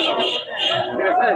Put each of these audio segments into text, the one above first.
ঠিক আছে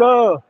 go.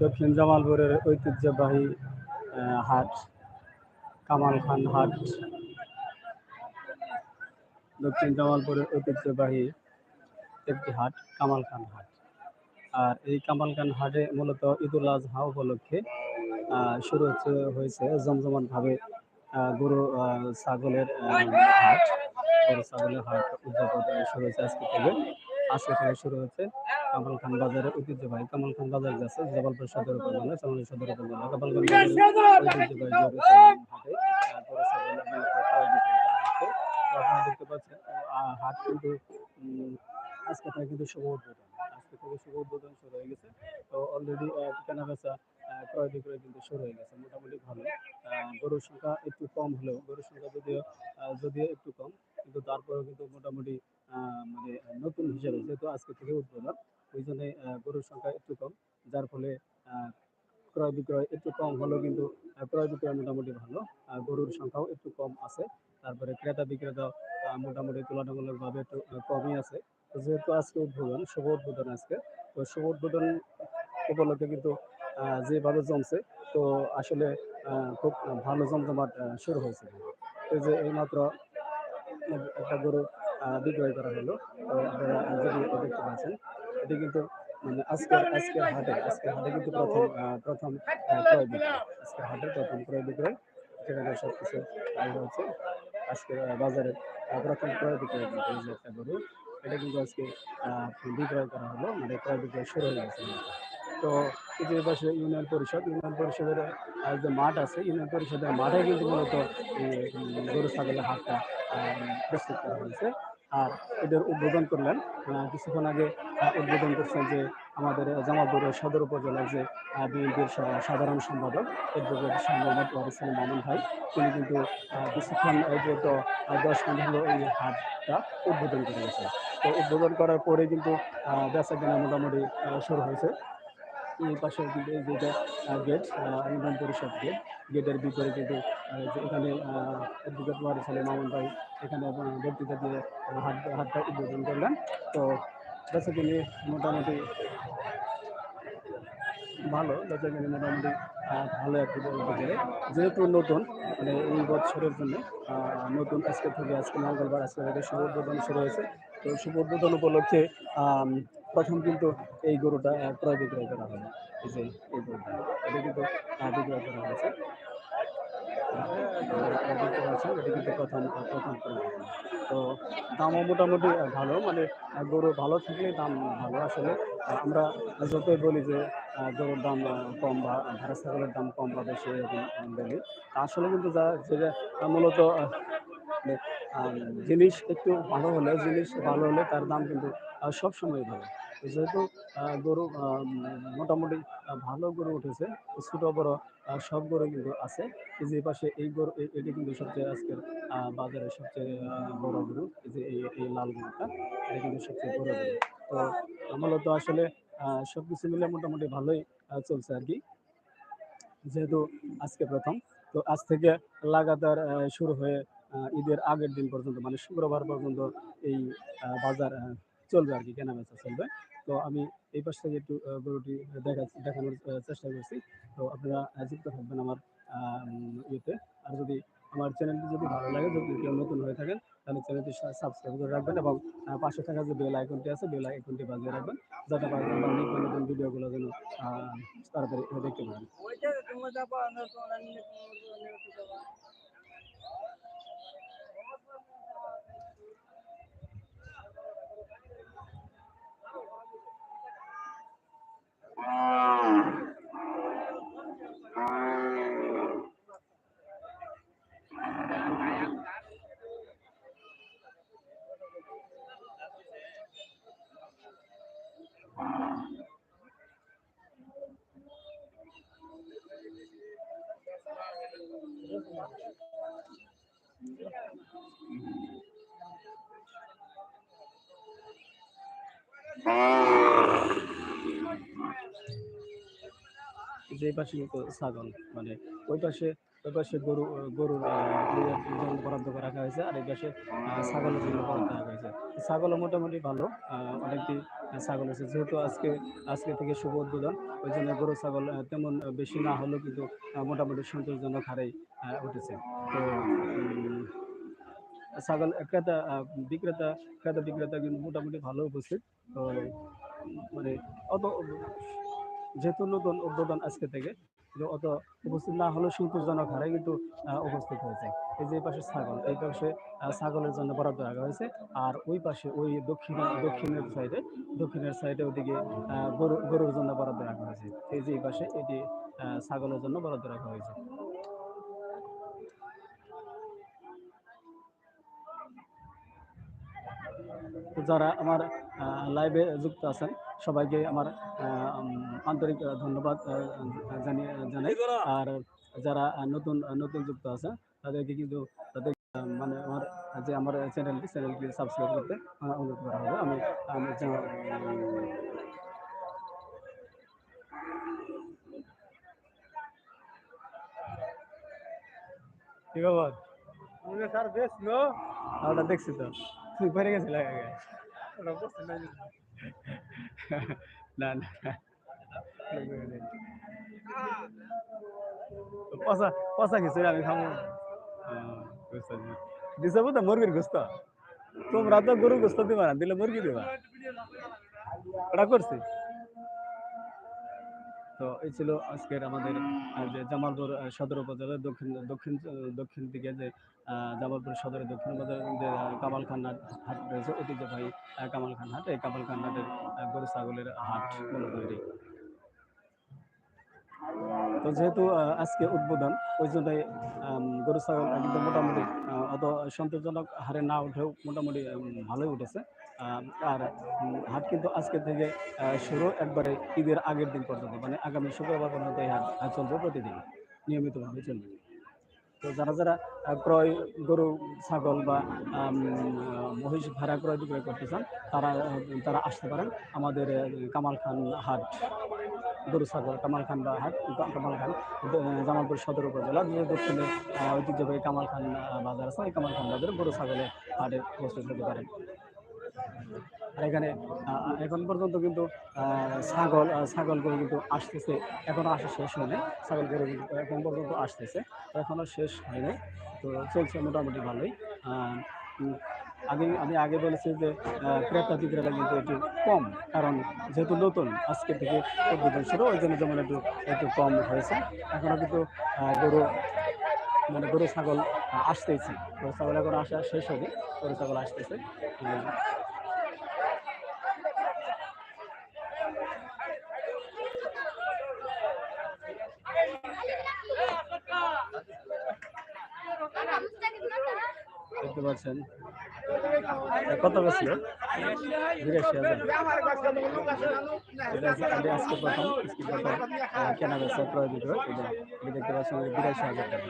দক্ষিণ জামালপুরের ঐতিহ্যবাহী হাট, কামাল খান হাট। দক্ষিণ জামালপুরের ঐতিহ্যবাহী একটি হাট, কামাল খান হাট। আর এই কামাল খান হাটে মূলত ঈদুল আজহা উপলক্ষে শুরু হচ্ছে, হয়েছে জমজমান ভাবে গরু ছাগলের হাট। গরু, ছাগলের হাট উদযাপন শুরু হয়েছে আজকে থেকে। আজকে থেকে শুরু হচ্ছে কামাল খান বাজারের ঐতিহ্যবাহী কামাল খান বাজার গেছে জবলপুর সদর উপজেলা চামড়ি সদর উপজেলা। কামাল খান আপনারা দেখতে পাচ্ছেন হাট কিন্তু উম, আজকে থেকে কিন্তু শুভ উদ্বোধন। আজকে থেকে শুভ উদ্বোধন শুরু হয়ে গেছে। তো অলরেডি কেনা বেচা ক্রয় বিক্রয় কিন্তু শুরু হয়ে গেছে মোটামুটি ভালো। গরুর সংখ্যা একটু কম হলেও গরুর সংখ্যা যদিও যদিও একটু কম কিন্তু তারপরেও কিন্তু মোটামুটি মানে নতুন হিসেবে যেহেতু আজকে থেকে উদ্বোধন, ওই জন্য গরুর সংখ্যা একটু কম, যার ফলে ক্রয় বিক্রয় একটু কম হলেও কিন্তু ক্রয় বিক্রয় মোটামুটি ভালো গরুর সংখ্যাও একটু কম আছে। তারপরে ক্রেতা বিক্রেতা মোটামুটি তুলনামূলকভাবে একটু কমই আছে। যেহেতু আজকে উদ্বোধন, শুভ উদ্বোধন আজকে, তো শুভ উদ্বোধন উপলক্ষে কিন্তু যেভাবে জমছে, তো আসলে খুব ভালো জমজমাট শুরু হয়েছে। এই যে এইমাত্র একটা গরু বিক্রয় করা হলো। আপনারা যদি দেখতে পাচ্ছেন, এটি কিন্তু মানে আজকের আজকের হাটে আজকের হাটে কিন্তু প্রথম প্রথম ক্রয় বিক্রয়। আজকের হাটে প্রথম ক্রয় বিক্রয় যেখানে সব কিছু হচ্ছে। আজকে বাজারে প্রথম ক্রয় বিক্রয় একটা গরু, এটা কিন্তু আজকে বিক্রয় করা হলো। মানে ক্রয় বিক্রয় শুরু হয়ে গেছে। তো পৃথিবীর পাশে ইউনিয়ন পরিষদ, ইউনিয়ন পরিষদের যে মাঠ আছে, ইউনিয়ন পরিষদের মাঠে কিন্তু মূলত গরু, ছাগলের হাটটা প্রস্তুত করা হয়েছে। আর এদের উদ্বোধন করলেন। কিছুক্ষণ আগে উদ্বোধন করছেন যে আমাদের জামালপুরের সদর উপজেলার যে বিএনপির সাধারণ সম্পাদক অ্যাডভোকেট শাহ মোহাম্মদ ওয়ারিস মামুন ভাই, তিনি কিন্তু কিছুক্ষণ যে দশ মিনিট হলো এই হাটটা উদ্বোধন করে গেছেন। তো উদ্বোধন করার পরে কিন্তু বেচা কেনা মোটামুটি শুরু হয়েছে। এই পাশে কিন্তু যেটা গেট ইউনিয়ন পরিষদ গেট গেটের ভিতরে কিন্তু এখানে অ্যাডভোকেট মামুন ভাই এখানে বক্তৃতা দিয়ে হাট হাটটা উদ্বোধন করলেন। তো কিনে মোটামুটি ভালো কিনে মোটামুটি ভালো একটু বলতে যেহেতু নতুন মানে এই বছরের জন্য নতুন আজকে থেকে আজকে মঙ্গলবার, আজকে থেকে শুভ উদ্বোধন শুরু হয়েছে। তো শুভ উদ্বোধন উপলক্ষে প্রথম কিন্তু এই গরুটা ক্রয় বিক্রয় করা হলো এই যে এই গরুটা, এটা কিন্তু বিক্রয় করা হয়েছে। এটা কিন্তু তো দামও মোটামুটি ভালো মানে গরু ভালো থাকলে দাম ভালো আসলে। আমরা যতই বলি যে গরুর দাম কম বা ভেড়া ছাগলের দাম কম বা বেশি এরকম বলি আসলে কিন্তু যা যেটা মূলত জিনিস একটু ভালো হলে, জিনিস ভালো হলে তার দাম কিন্তু সবসময় ভালো। যেহেতু গরু মোটামুটি ভালো গরু উঠেছে ছোট বড় সব গরু কিন্তু আছে। যে পাশে এই গরু এটি কিন্তু সবচেয়ে আজকের বাজারে সবচেয়ে বড় গরু। যে এই লাল গরুটা এটা কিন্তু সবচেয়ে বড় গরু। তো মূলত আসলে আহ, সবকিছু মিলে মোটামুটি ভালোই চলছে আর কি। যেহেতু আজকে প্রথম তো আজ থেকে লাগাতার শুরু হয়ে ঈদের আগের দিন পর্যন্ত মানে শুক্রবার পর্যন্ত এই বাজার চলবে আর কি, কেনা বেচা চলবে। তো আমি এই পাশ থেকে একটু গরুটি দেখা, দেখানোর চেষ্টা করছি। তো আপনারা যুক্ত থাকবেন আমার ইয়েতে। আর যদি আমার চ্যানেলটি যদি ভালো লাগে, যদি কেউ নতুন হয়ে থাকেন, তাহলে চ্যানেলটি সাবস্ক্রাইব করে রাখবেন এবং পাশে থাকা যে বেল আইকনটি আছে বেল আইকনটি বাজিয়ে রাখবেন, যাতে আমার নিত্য নতুন ভিডিওগুলো যেন তাড়াতাড়ি দেখতে পারেন। যে পাশে ছাগল মানে ওই পাশে ওই পাশে গরু গরুর জন্য বরাদ্দ করে রাখা হয়েছে আর এই পাশে ছাগলের জন্য বরাদ্দ রাখা হয়েছে। ছাগলও মোটামুটি ভালো অনেকটি ছাগল আছে। যেহেতু আজকে আজকে থেকে শুভ উদ্বোধন, ওই জন্য গরু ছাগল তেমন বেশি না হলেও কিন্তু মোটামুটি সন্তোষজনক হারেই উঠেছে। তো ছাগল, ক্রেতা বিক্রেতা ক্রেতা, বিক্রেতা কিন্তু মোটামুটি ভালো উপস্থিত। তো মানে অত যেহেতু নতুন উদ্বোধন আজকে থেকে অত উপস্থিত না হলেও সন্তোষজনক হারে কিন্তু উপস্থিত হয়েছে। এই যে পাশে ছাগল, এই পাশে ছাগলের জন্য বরাদ্দ রাখা হয়েছে। আর ওই পাশে, ওই দক্ষিণ, দক্ষিণের সাইডে দক্ষিণের সাইডে ওদিকে গরু, গরুর জন্য বরাদ্দ রাখা হয়েছে। এই যে এই পাশে, এটি ছাগলের জন্য বরাদ্দ রাখা হয়েছে। যারা আমার লাইভে যুক্ত আছেন সবাইকে আমার আন্তরিক ধন্যবাদ জানিয়ে জানাই। আর যারা নতুন নতুন যুক্ত আছেন তাদেরকে কিন্তু তাদের মানে আমার যে আমার চ্যানেলটি চ্যানেলটি সাবস্ক্রাইব করতে অনুরোধ করা হবে। আমি আমি যা- কি স্যার বেশ নো? ওটা দেখছি তো। তুই পরে গেছিল আগে ওটা বুঝতে নাই না না পচা পচা খিচুড়ি আমি খাব দিছে তো মুরগির গোস্ত তোমরা তো গরু গোস্ত দিবা না দিলে মুরগি দিবা ওটা করছি তো এই ছিল আজকের আমাদের যে জামালপুর সদর উপজেলার দক্ষিণ দক্ষিণ দক্ষিণ দিকে যে জামালপুর সদরের দক্ষিণ উপজেলার যে কামাল খান হাট রয়েছে ঐতিহ্যবাহী কামাল খান হাট, এই কামাল খান হাটের গরু, ছাগলের হাট মূলত এটি। তো যেহেতু আজকে উদ্বোধন, ওই জন্যই গরু, ছাগল একদম মোটামুটি অত সন্তোষজনক হারে না উঠেও মোটামুটি ভালোই উঠেছে আর হাট কিন্তু আজকে থেকে শুরু একবারে ঈদের আগের দিন পর্যন্ত। মানে আগামী শুক্রবার পর্যন্ত এই হাট চলবে প্রতিদিন নিয়মিতভাবে চলবে। তো যারা যারা ক্রয় গরু ছাগল বা মহিষ ভাড়া ক্রয় বিক্রয় করতে চান তারা তারা আসতে পারেন আমাদের কামাল খান হাট গরু ছাগল কামাল খান বা হাট কামাল খান জামালপুর সদর উপজেলা যে দক্ষিণের আহ, ঐতিহ্যবাহী কামাল খান বাজার আছে ওই কামাল খান বাজারে গরু ছাগলের হাটে উপস্থিত হতে পারেন। আর এখানে এখন পর্যন্ত কিন্তু ছাগল ছাগল গরু কিন্তু আসতেছে এখনও আসা শেষ হয়নি। ছাগল গরু কিন্তু এখন পর্যন্ত আসতেছে এখনও শেষ হয়নি। তো চলছে মোটামুটি ভালোই। আগে আমি আগে বলেছি যে ক্রেতা বিক্রেতা কিন্তু একটু কম কারণ যেহেতু নতুন আজকে থেকে উদ্বোধন শুরু ওই জন্য যেমন একটু একটু কম হয়েছে। এখনও কিন্তু গরু মানে গরু ছাগল আহ, আসতেছে গরু ছাগল এখন আসা শেষ হবে গরু ছাগল আসতেছে। দেখতে পাচ্ছেন। কত বেশি বিরাশি হাজার। আজকে প্রথম কেনা বেচা ক্রয় বিক্রয়। দেখতে পাচ্ছেন বিরাশি হাজার টাকা।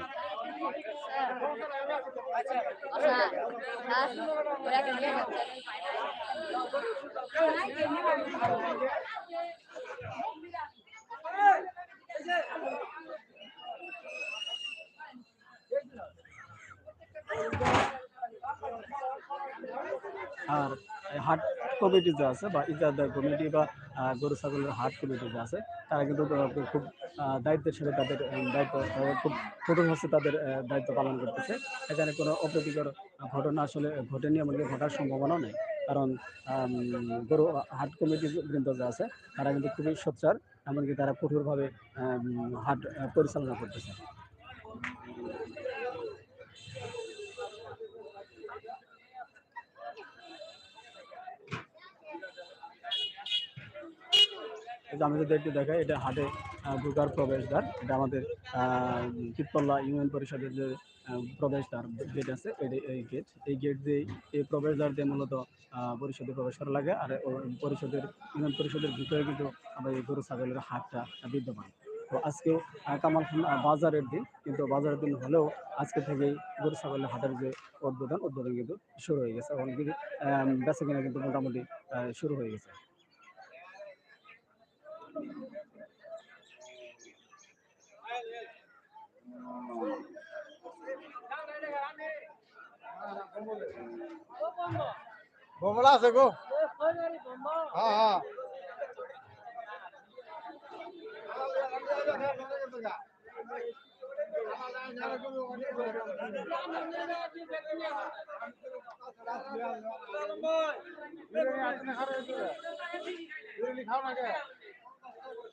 আর হাট কমিটি যে আছে বা ইজাদার কমিটি বা গরু, ছাগলের হাট কমিটি যে আছে, তারা কিন্তু খুব দায়িত্বের সাথে তাদের দায়িত্ব খুব কঠোর হচ্ছে তাদের দায়িত্ব পালন করতেছে। এখানে কোনো অপ্রীতিকর ঘটনা আসলে ঘটেনি এমনকি ঘটার সম্ভাবনা নেই। কারণ গরু হাট কমিটি বৃন্দ যে আছে, তারা কিন্তু খুবই সোচ্চার এমনকি তারা কঠোরভাবে হাট পরিচালনা করতেছে। আমি যদি একটু দেখাই এটা হাটে ঢোকার প্রবেশদ্বার। এটা আমাদের আহ, চিত্তল্লা ইউনিয়ন পরিষদের যে প্রবেশদ্বার গেট আছে এই- গেট। এই গেট দিয়ে এই প্রবেশদ্বার দিয়ে মূলত পরিষদে প্রবেশ করা লাগে। আর পরিষদের ইউনিয়ন পরিষদের ভিতরে কিন্তু আমরা এই গরু ছাগলের হাটটা বিদ্যমান। তো আজকেও কামাল বাজারের দিন। কিন্তু বাজারের দিন হলেও আজকে থেকেই গরু ছাগলের হাটের যে উদ্বোধন উদ্বোধন কিন্তু শুরু হয়ে গেছে। এবং কিন্তু বেচা কিনা কিন্তু মোটামুটি শুরু হয়ে গেছে। বোমলা আছে গো হ্যাঁ হ্যাঁ খাও না কে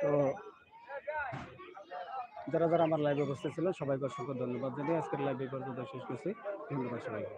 তো যারা যারা আমার লাইভে উপস্থিত ছিল সবাইকে অসংখ্য ধন্যবাদ জানিয়ে আজকের লাইভে পর্যন্ত শেষ করছি। ধন্যবাদ সবাইকে।